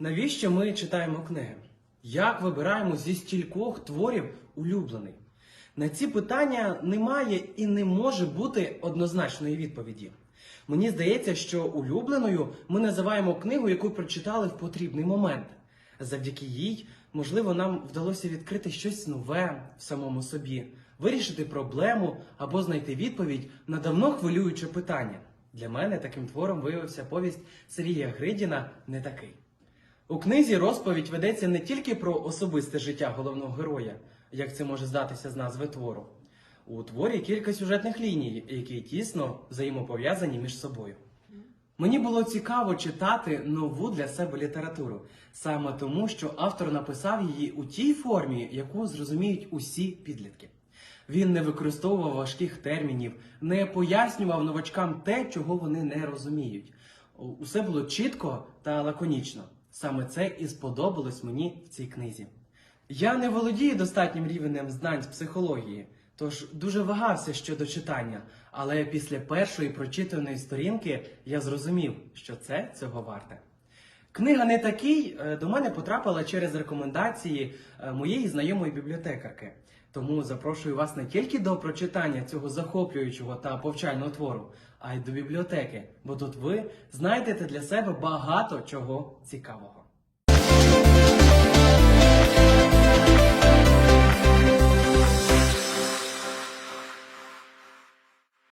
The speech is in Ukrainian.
Навіщо ми читаємо книги? Як вибираємо зі стількох творів улюблений? На ці питання немає і не може бути однозначної відповіді. Мені здається, що улюбленою ми називаємо книгу, яку прочитали в потрібний момент. Завдяки їй, можливо, нам вдалося відкрити щось нове в самому собі, вирішити проблему або знайти відповідь на давно хвилююче питання. Для мене таким твором виявився повість Сергія Гридіна не такий. У книзі розповідь ведеться не тільки про особисте життя головного героя, як це може здатися з назви твору. У творі кілька сюжетних ліній, які тісно взаємопов'язані між собою. Мені було цікаво читати нову для себе літературу, саме тому, що автор написав її у тій формі, яку зрозуміють усі підлітки. Він не використовував важких термінів, не пояснював новачкам те, чого вони не розуміють. Усе було чітко та лаконічно. Саме це і сподобалось мені в цій книзі. Я не володію достатнім рівнем знань з психології, тож дуже вагався щодо читання, але після першої прочитаної сторінки я зрозумів, що це цього варте. Книга не такий е, до мене потрапила через рекомендації е, моєї знайомої бібліотекарки. Тому запрошую вас не тільки до прочитання цього захоплюючого та повчального твору, а й до бібліотеки, бо тут ви знайдете для себе багато чого цікавого.